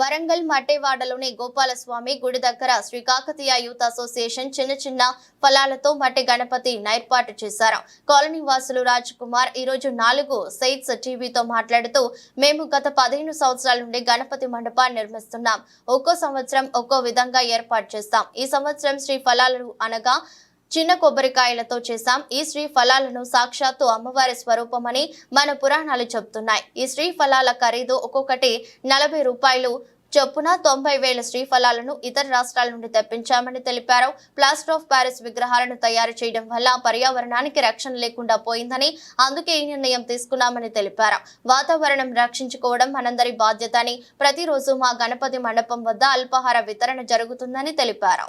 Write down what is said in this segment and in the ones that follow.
వరంగల్ మట్టేవాడలోని గోపాలస్వామి గుడి దగ్గర Shri Kakatiya youth association చిన్న చిన్న ఫలాలతో మట్టి గణపతి ఏర్పాటు చేశారు. కాలనీ వాసులు రాజ్ కుమార్ ఈ రోజు నాలుగు సైట్స్ టీవీతో మాట్లాడుతూ మేము గత పదిహేను సంవత్సరాల నుండి గణపతి మండపాన్ని నిర్మిస్తున్నాం. ఒక్కో సంవత్సరం ఒక్కో విధంగా ఏర్పాటు చేస్తాం. ఈ సంవత్సరం శ్రీ ఫలాలు అనగా చిన్న కొబ్బరికాయలతో చేశాం. ఈ శ్రీ ఫలాలను సాక్షాత్తు అమ్మవారి స్వరూపమని మన పురాణాలు చెబుతున్నాయి. ఈ శ్రీ ఫలాల ఖరీదు ఒక్కొక్కటి నలభై రూపాయలు చొప్పున తొంభై వేల శ్రీఫలాలను ఇతర రాష్ట్రాల నుండి తెప్పించామని తెలిపారు. ప్లాస్టర్ ఆఫ్ ప్యారిస్ విగ్రహాలను తయారు చేయడం వల్ల పర్యావరణానికి రక్షణ లేకుండా పోయిందని అందుకే ఈ నిర్ణయం తీసుకున్నామని తెలిపారు. వాతావరణం రక్షించుకోవడం మనందరి బాధ్యత అని ప్రతిరోజు మా గణపతి మండపం వద్ద అల్పాహార వితరణ జరుగుతుందని తెలిపారు.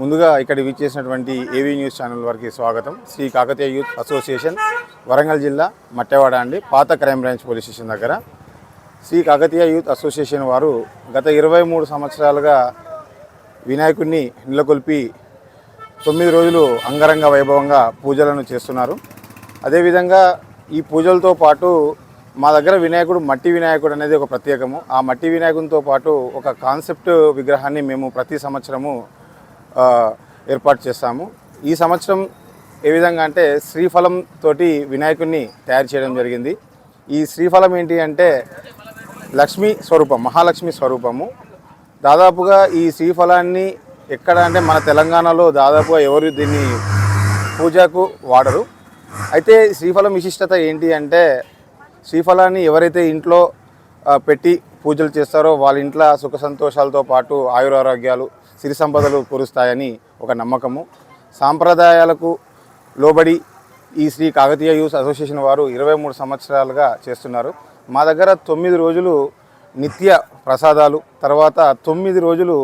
ముందుగా ఇక్కడ విచ్చేసినటువంటి ఏవీ న్యూస్ ఛానల్ వారికి స్వాగతం. శ్రీ కాకతీయ యూత్ అసోసియేషన్ వరంగల్ జిల్లా మట్టెవాడ అండి పాత క్రైమ్ బ్రాంచ్ పోలీస్ స్టేషన్ దగ్గర. శ్రీ కాకతీయ యూత్ అసోసియేషన్ వారు గత ఇరవై మూడు సంవత్సరాలుగా వినాయకుడిని నెలకొల్పి తొమ్మిది రోజులు అంగరంగ వైభవంగా పూజలను చేస్తున్నారు. అదేవిధంగా ఈ పూజలతో పాటు మా దగ్గర వినాయకుడు మట్టి వినాయకుడు అనేది ఒక ప్రత్యేకము. ఆ మట్టి వినాయకునితో పాటు ఒక కాన్సెప్ట్ విగ్రహాన్ని మేము ప్రతి సంవత్సరము ఏర్పాటు చేస్తాము. ఈ సంవత్సరం ఏ విధంగా అంటే శ్రీఫలం తోటి వినాయకుడిని తయారు చేయడం జరిగింది. ఈ శ్రీఫలం ఏంటి అంటే లక్ష్మీ స్వరూపం మహాలక్ష్మి స్వరూపము. దాదాపుగా ఈ శ్రీఫలాన్ని ఎక్కడ అంటే మన తెలంగాణలో దాదాపుగా ఎవరు దీన్ని పూజకు వాడరు. అయితే శ్రీఫలం విశిష్టత ఏంటి అంటే శ్రీఫలాన్ని ఎవరైతే ఇంట్లో పెట్టి పూజలు చేస్తారో వాళ్ళ ఇంట్లో సుఖ సంతోషాలతో పాటు ఆయురారోగ్యాలు సిరి సంపదలు కురుస్తాయని ఒక నమ్మకము. సాంప్రదాయాలకు లోబడి ఈ శ్రీ కాకతీయ యూస్ అసోసియేషన్ వారు ఇరవై మూడు సంవత్సరాలుగా చేస్తున్నారు. మా దగ్గర తొమ్మిది రోజులు నిత్య ప్రసాదాలు తర్వాత తొమ్మిది రోజులు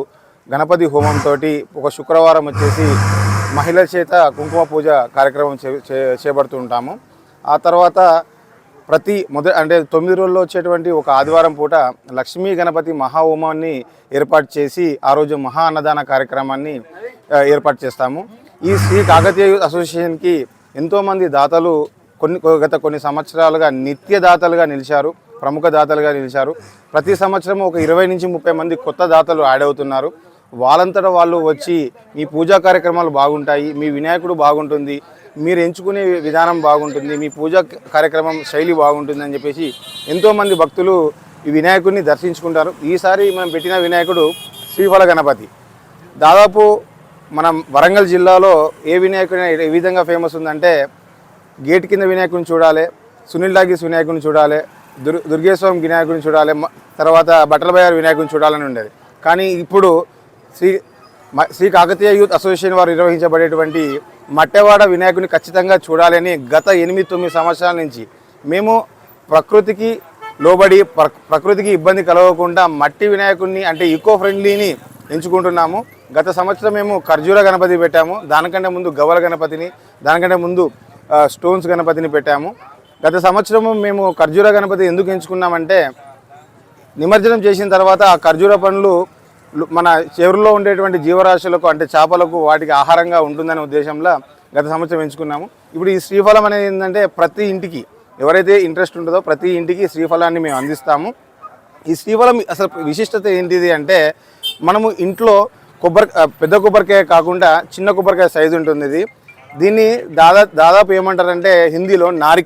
గణపతి హోమంతో ఒక శుక్రవారం వచ్చేసి మహిళల చేత కుంకుమ పూజ కార్యక్రమం చే చే- చేపడుతుంటాము ఆ తర్వాత ప్రతి మొద అంటే తొమ్మిది రోజుల్లో వచ్చేటువంటి ఒక ఆదివారం పూట లక్ష్మీ గణపతి మహాహోమాన్ని ఏర్పాటు చేసి ఆ రోజు మహా అన్నదాన కార్యక్రమాన్ని ఏర్పాటు చేస్తాము. ఈ శ్రీ కాకతీయ అసోసియేషన్కి ఎంతోమంది దాతలు కొన్ని గత కొన్ని సంవత్సరాలుగా నిత్య దాతలుగా నిలిచారు. ప్రముఖ దాతలుగా నిలిచారు. ప్రతి సంవత్సరం ఒక ఇరవై నుంచి ముప్పై మంది కొత్త దాతలు యాడ్ అవుతున్నారు. వాళ్ళంతటా వాళ్ళు వచ్చి మీ పూజా కార్యక్రమాలు బాగుంటాయి మీ వినాయకుడు బాగుంటుంది మీరు ఎంచుకునే విధానం బాగుంటుంది మీ పూజా కార్యక్రమం శైలి బాగుంటుంది అని చెప్పేసి ఎంతోమంది భక్తులు ఈ వినాయకుడిని దర్శించుకుంటారు. ఈసారి మనం పెట్టిన వినాయకుడు శ్రీఫల గణపతి. దాదాపు మనం వరంగల్ జిల్లాలో ఏ వినాయకుడిని ఏ విధంగా ఫేమస్ ఉందంటే గేట్ కింద వినాయకుడిని చూడాలి సునీల్ డాగీస్ వినాయకుడిని చూడాలి దుర్ దుర్గేశ్వరం వినాయకుడిని చూడాలి తర్వాత బట్టల బయారు వినాయకుడిని చూడాలని ఉండేది. కానీ ఇప్పుడు శ్రీ మ- శ్రీ కాకతీయ యూత్ అసోసియేషన్ వారు నిర్వహించబడేటువంటి మట్టెవాడ వినాయకుడిని ఖచ్చితంగా చూడాలని గత ఎనిమిది తొమ్మిది సంవత్సరాల నుంచి మేము ప్రకృతికి లోబడి ప్ర- ప్రకృతికి ఇబ్బంది కలగకుండా మట్టి వినాయకుడిని అంటే ఈకో ఫ్రెండ్లీని ఎంచుకుంటున్నాము. గత సంవత్సరం మేము ఖర్జూర గణపతి పెట్టాము. దానికంటే ముందు గవల గణపతిని దానికంటే ముందు స్టోన్స్ గణపతిని పెట్టాము. గత సంవత్సరము మేము ఖర్జూర గణపతి ఎందుకు ఎంచుకున్నామంటే నిమజ్జనం చేసిన తర్వాత ఆ ఖర్జూర పండ్లు మన చెరువులో ఉండేటువంటి జీవరాశులకు అంటే చేపలకు వాటికి ఆహారంగా ఉంటుందనే ఉద్దేశంలో గత సంవత్సరం ఎంచుకున్నాము. ఇప్పుడు ఈ శ్రీఫలం అనేది ఏంటంటే ప్రతి ఇంటికి ఎవరైతే ఇంట్రెస్ట్ ఉంటుందో ప్రతి ఇంటికి శ్రీఫలాన్ని మేము అందిస్తాము. ఈ శ్రీఫలం అసలు విశిష్టత ఏంటిది అంటే మనము ఇంట్లో కొబ్బరి పెద్ద కొబ్బరికాయ కాకుండా చిన్న కొబ్బరికాయ సైజు ఉంటుంది. ఇది దీన్ని దాదా దాదాపు ఏమంటారంటే హిందీలో నారి